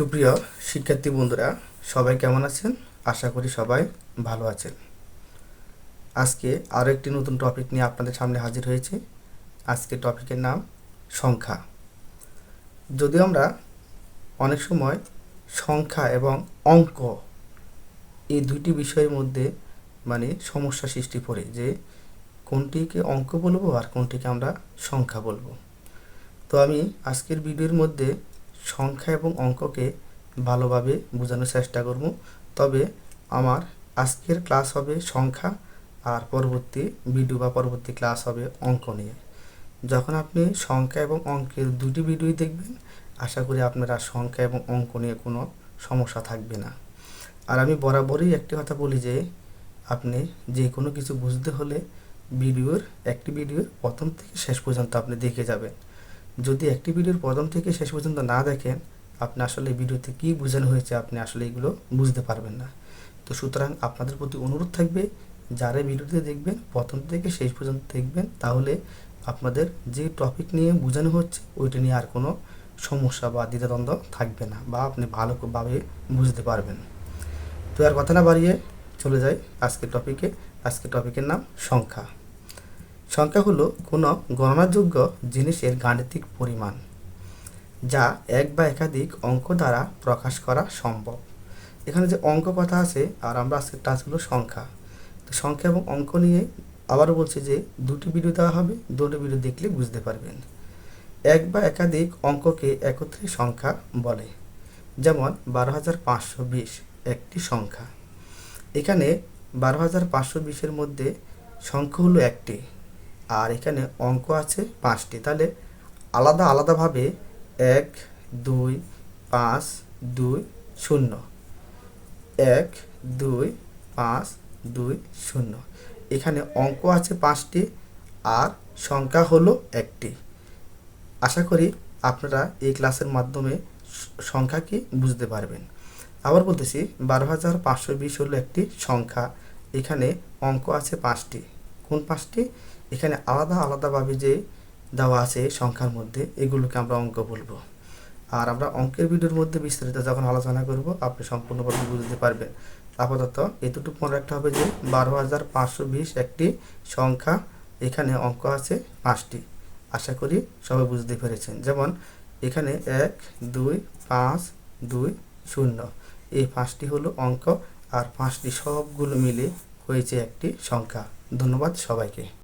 সুপ্রিয় শিক্ষার্থী বন্ধুরা, সবাই কেমন আছেন? আশা করি সবাই ভালো আছেন। আজকে আরও একটি নতুন টপিক নিয়ে আপনাদের সামনে হাজির হয়েছে। আজকে টপিকের নাম সংখ্যা। যদিও আমরা অনেক সময় সংখ্যা এবং অঙ্ক এই দুইটি বিষয়ের মধ্যে মানে সমস্যা সৃষ্টি করে যে কোনটিকে অঙ্ক বলব আর কোনটিকে আমরা সংখ্যা বলব। তো আমি আজকের ভিডিওর মধ্যে সংখ্যা এবং অঙ্ককে ভালোভাবে বোঝানোর চেষ্টা করব। তবে আমার আজকের ক্লাস হবে সংখ্যা আর পরবর্তী ভিডিও বা পরবর্তী ক্লাস হবে অঙ্ক নিয়ে। যখন আপনি সংখ্যা এবং অঙ্কের দুটি ভিডিওই দেখবেন, আশা করি আপনারা সংখ্যা এবং অঙ্ক নিয়ে কোনো সমস্যা থাকবে না। আর আমি বরাবরই একটি কথা বলি যে, আপনি যে কোনো কিছু বুঝতে হলে ভিডিওর একটি ভিডিওর প্রথম থেকে শেষ পর্যন্ত আপনি দেখে যাবেন। যদি একটি ভিডিওর প্রথম থেকে শেষ পর্যন্ত না দেখেন, আপনি আসলে ভিডিওতে কী বোঝানো হয়েছে আপনি আসলে এগুলো বুঝতে পারবেন না। তো সুতরাং আপনাদের প্রতি অনুরোধ থাকবে, যারা ভিডিওতে দেখবেন, প্রথম থেকে শেষ পর্যন্ত দেখবেন, তাহলে আপনাদের যে টপিক নিয়ে বোঝানো হচ্ছে, ওইটা নিয়ে আর কোনো সমস্যা বা দ্বিধাদ্বন্দ্ব থাকবে না বা আপনি ভালোভাবে বুঝতে পারবেন। তো আর কথা না বাড়িয়ে চলে যাই আজকের টপিকে আজকের টপিকের নাম সংখ্যা। সংখ্যা হলো কোনো গণনাযোগ্য জিনিসের গাণিতিক পরিমাণ, যা এক বা একাধিক অঙ্ক দ্বারা প্রকাশ করা সম্ভব। এখানে যে অঙ্ক কথা আছে, আর আমরা আজকের টাচ হলো সংখ্যা। তো সংখ্যা এবং অঙ্ক নিয়ে আবারও বলছি যে দুটি ভিডিও দেওয়া হবে, দুটো ভিডিও দেখলে বুঝতে পারবেন। এক বা একাধিক অঙ্ককে একত্রে সংখ্যা বলে, যেমন বারো হাজার পাঁচশো বিশ একটি সংখ্যা। এখানে বারো হাজার পাঁচশো বিশের মধ্যে সংখ্যা হলো একটি। আর এখানে অঙ্ক আছে পাঁচটি। তাহলে আলাদা আলাদাভাবে এক, দুই, পাঁচ, দুই, শূন্য। এক, দুই, পাঁচ, দুই, শূন্য। এখানে অঙ্ক আছে পাঁচটি আর সংখ্যা হলো একটি। আশা করি আপনারা এই ক্লাসের মাধ্যমে সংখ্যা কি বুঝতে পারবেন। আবার বলতেছি, বারো হাজার পাঁচশো বিশ হলো একটি সংখ্যা। এখানে অঙ্ক আছে পাঁচটি। কোন পাঁচটি? এখানে আলাদা আলাদাভাবে যে দেওয়া আছে সংখ্যার মধ্যে, এগুলোকে আমরা অঙ্ক বলব। আর আমরা অঙ্কের ভিডিওর মধ্যে বিস্তারিত যখন আলোচনা করব, আপনি সম্পূর্ণভাবে বুঝতে পারবেন। আপাতত এতটুকু মনে রাখতে হবে যে, বারো হাজার পাঁচশো বিশ একটি সংখ্যা, এখানে অঙ্ক আছে পাঁচটি। আশা করি সবাই বুঝতে পেরেছেন। যেমন, এখানে এক, দুই, পাঁচ, দুই, শূন্য। এই পাঁচটি হলো অঙ্ক, আর পাঁচটি সবগুলো মিলে হয়েছে একটি সংখ্যা। ধন্যবাদ সবাইকে।